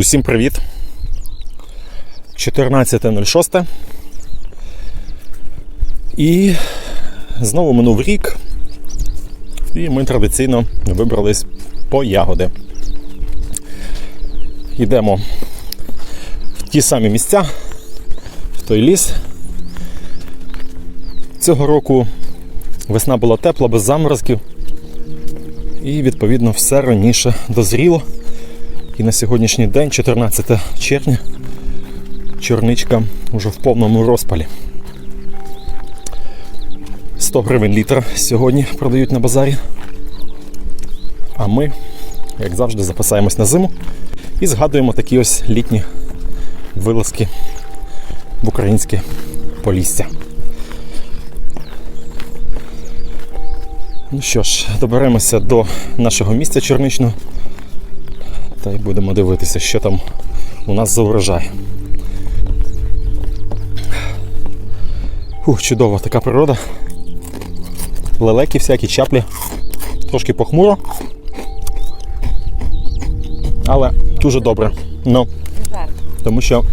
Усім привіт! 14.06. І знову минув рік. І ми традиційно вибрались по ягоди. Йдемо в ті самі місця, в той ліс. Цього року весна була тепла, без заморозків. І відповідно все раніше дозріло. І на сьогоднішній день, 14 червня, чорничка вже в повному розпалі. 100 гривень літр сьогодні продають на базарі. А ми, як завжди, запасаємось на зиму і згадуємо такі ось літні вилазки в українське полісся. Ну що ж, доберемося до нашого місця чорничного. Та й будемо дивитися, що там у нас за урожай. Ух, чудова така природа. Лелеки всякі, чаплі. Трошки похмуро. Але дуже добре. Ну, тому що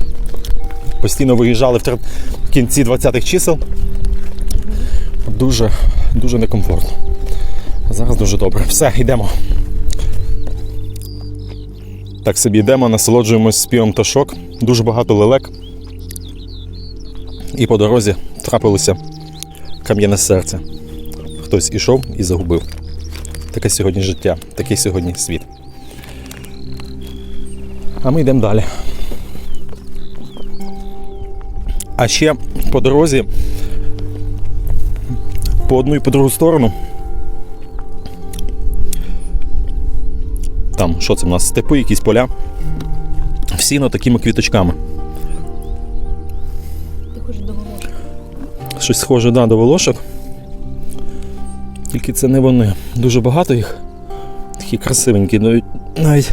постійно виїжджали в кінці 20-х чисел. Дуже, дуже некомфортно. А зараз дуже добре. Все, йдемо. Так собі йдемо, насолоджуємось співом пташок. Дуже багато лелек. І по дорозі трапилося кам'яне серце. Хтось ішов і загубив. Таке сьогодні життя, такий сьогодні світ. А ми йдемо далі. А ще по дорозі по одну і по другу сторону. Що це в нас? Степи, якісь поля. Всі такими квіточками. Ти хочеш до волошок? Щось схоже да, до волошок. Тільки це не вони. Дуже багато їх. Такі красивенькі, навіть, навіть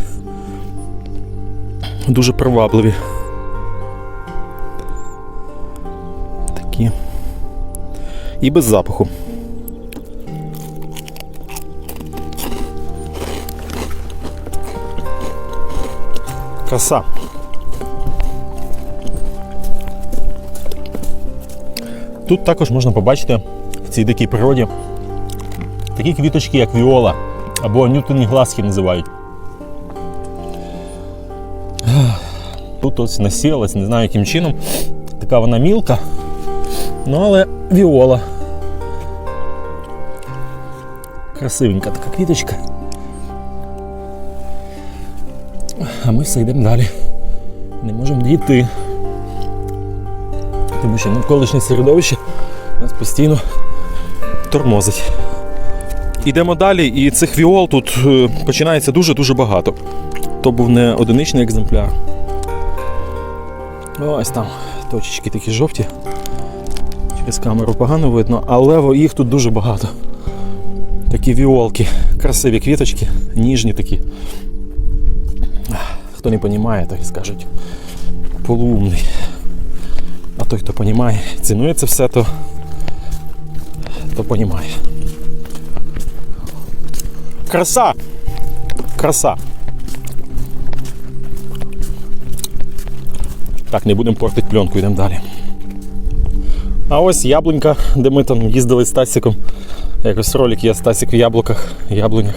дуже привабливі. Такі. І без запаху. Краса. Тут також можна побачити в цій дикій природі такі квіточки, як віола або ньютоні глазки називають. Тут ось насілилась, не знаю яким чином. Така вона мілка. Ну, але віола. Красивенька така квіточка. А ми все йдемо далі. Не можемо дійти. Тому що навколишнє середовище нас постійно тормозить. Йдемо далі, і цих віол тут е, починається дуже-дуже багато. То був не одиничний екземпляр. Ось там точечки такі жовті. Через камеру погано видно, але їх тут дуже багато. Такі віолки, красиві квіточки, ніжні такі. Хто не розуміє, то й скажуть полуумний. А той, хто розуміє, цінує це все, то, то розуміє. Краса! Краса! Так, не будемо портити пленку, йдемо далі. А ось яблунька, де ми там їздили з Тасіком. Якось ролик є Стасік в яблуках, яблунях.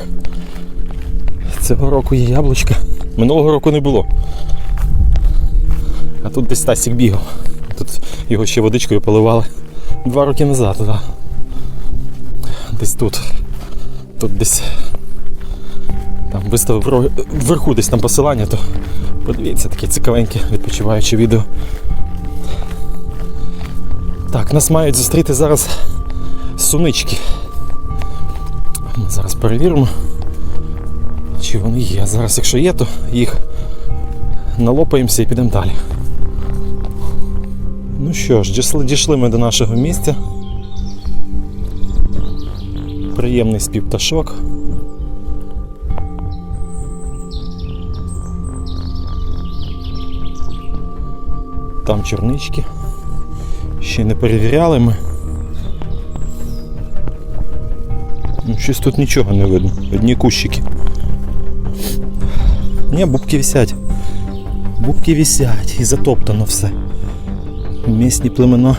Цього року є яблучка. Минулого року не було. А тут десь Стасік бігав. Тут його ще водичкою поливали два роки назад. Да. Десь тут. Тут десь. Там виставив вверху десь там посилання, то подивіться таке цікавеньке відпочиваюче відео. Так, нас мають зустріти зараз сунички. Ми зараз перевіримо, чи вони є. Зараз, якщо є, то їх налопаємося і підемо далі. Ну що ж, дійшли, дійшли ми до нашого місця. Приємний спів пташок. Там чорнички. Ще не перевіряли ми. Ну, щось тут нічого не видно. Одні кущики. Ні, бубки висять. Бубки висять і затоптано все. Місні племена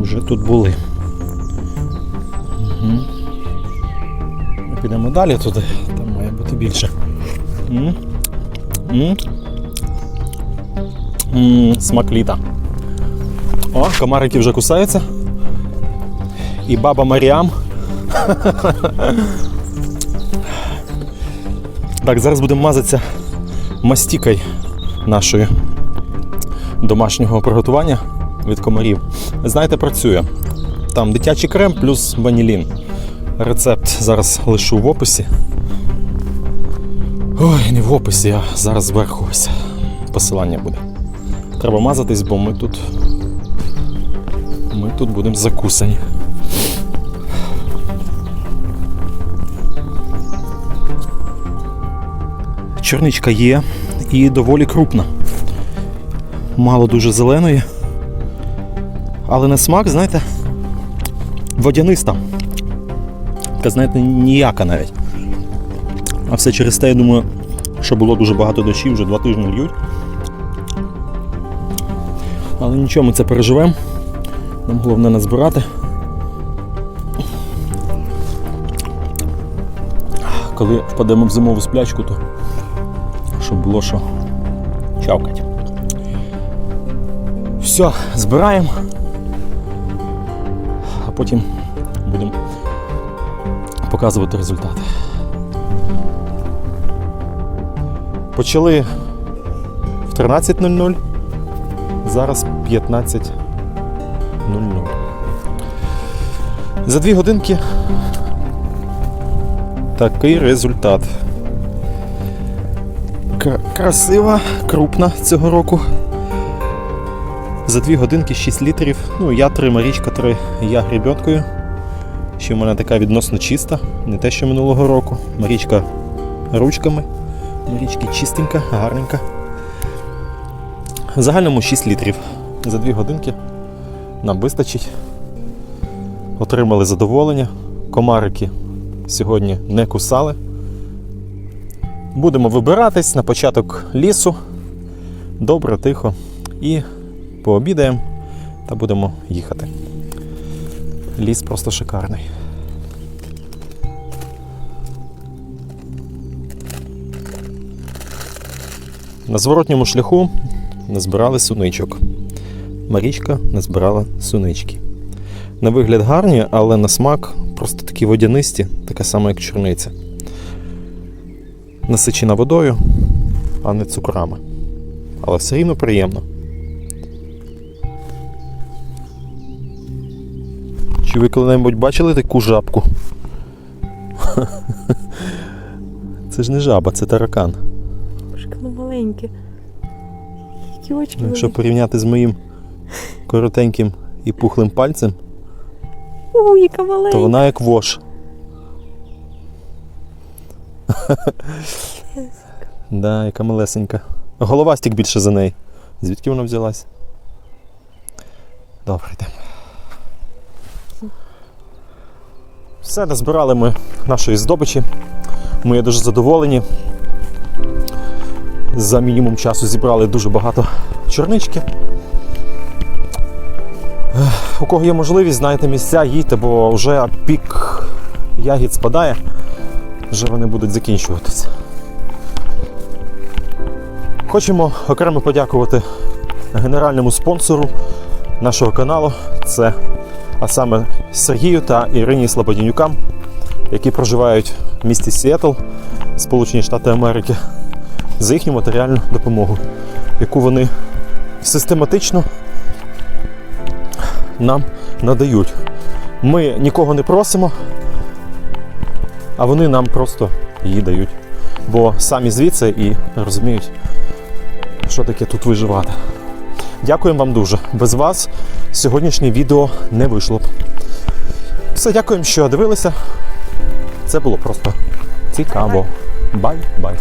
вже тут були. Угу. Ми підемо далі туди, там має бути більше. М? М? М, Смак літа. О, комарики вже кусаються. І баба Маріам. Так, зараз будемо мазатися мастікою нашою домашнього приготування від комарів. Знаєте, працює. Там дитячий крем плюс ванілін. Рецепт зараз лишу в описі. Ой, не в описі, а зараз зверху ось посилання буде. Треба мазатись, бо ми тут. Ми тут будемо закусані. Чорничка є і доволі крупна. Мало дуже зеленої. Але на смак, знаєте, водяниста. Та знаєте, ніяка навіть. А все через те, я думаю, що було дуже багато дощів, вже два тижні льють. Але нічого, ми це переживемо. Нам головне не збирати. Коли впадемо в зимову сплячку, то щоб було що чавкать. Все, збираємо. А потім будемо показувати результати. Почали в 13.00, зараз 15.00. За дві годинки такий результат. Кра- Красива, крупна цього року. За дві годинки 6 літрів. Ну, я 3, Марічка 3, я гребенкою. Ще в мене така відносно чиста, не те, що минулого року. Марічка ручками. Марічки чистенька, гарненька. В загальному 6 літрів. За 2 годинки нам вистачить. Отримали задоволення. Комарики сьогодні не кусали. Будемо вибиратись на початок лісу. Добре, тихо. І пообідаємо та будемо їхати. Ліс просто шикарний. На зворотньому шляху назбирали суничок. Марічка назбирала сунички. На вигляд гарні, але на смак просто такі водянисті, така сама, як чорниця. Насичена водою, а не цукрами. Але все рівно приємно. Чи ви коли-небудь бачили таку жабку? Це ж не жаба, це таракан. Божка, ну маленьке. Які очки Ну, Якщо великі. порівняти з моїм коротеньким і пухлим пальцем, У, яка маленька. то вона як вош. да, яка малесенька. Головастик більше за неї. Звідки вона взялась? Добре, йдемо. Все, назбирали ми нашої здобичі. Ми є дуже задоволені. За мінімум часу зібрали дуже багато чорнички. У кого є можливість, знаєте місця, їдьте, бо вже пік ягід спадає, вже вони будуть закінчуватися. Хочемо окремо подякувати генеральному спонсору нашого каналу. Це а саме Сергію та Ірині Слободянюкам, які проживають в місті Сіетл, Сполучені Штати Америки, за їхню матеріальну допомогу, яку вони систематично нам надають. Ми нікого не просимо, а вони нам просто її дають. Бо самі звідси і розуміють, що таке тут виживати. Дякуємо вам дуже. Без вас сьогоднішнє відео не вийшло б. Все, дякуємо, що дивилися. Це було просто цікаво. Бай-бай.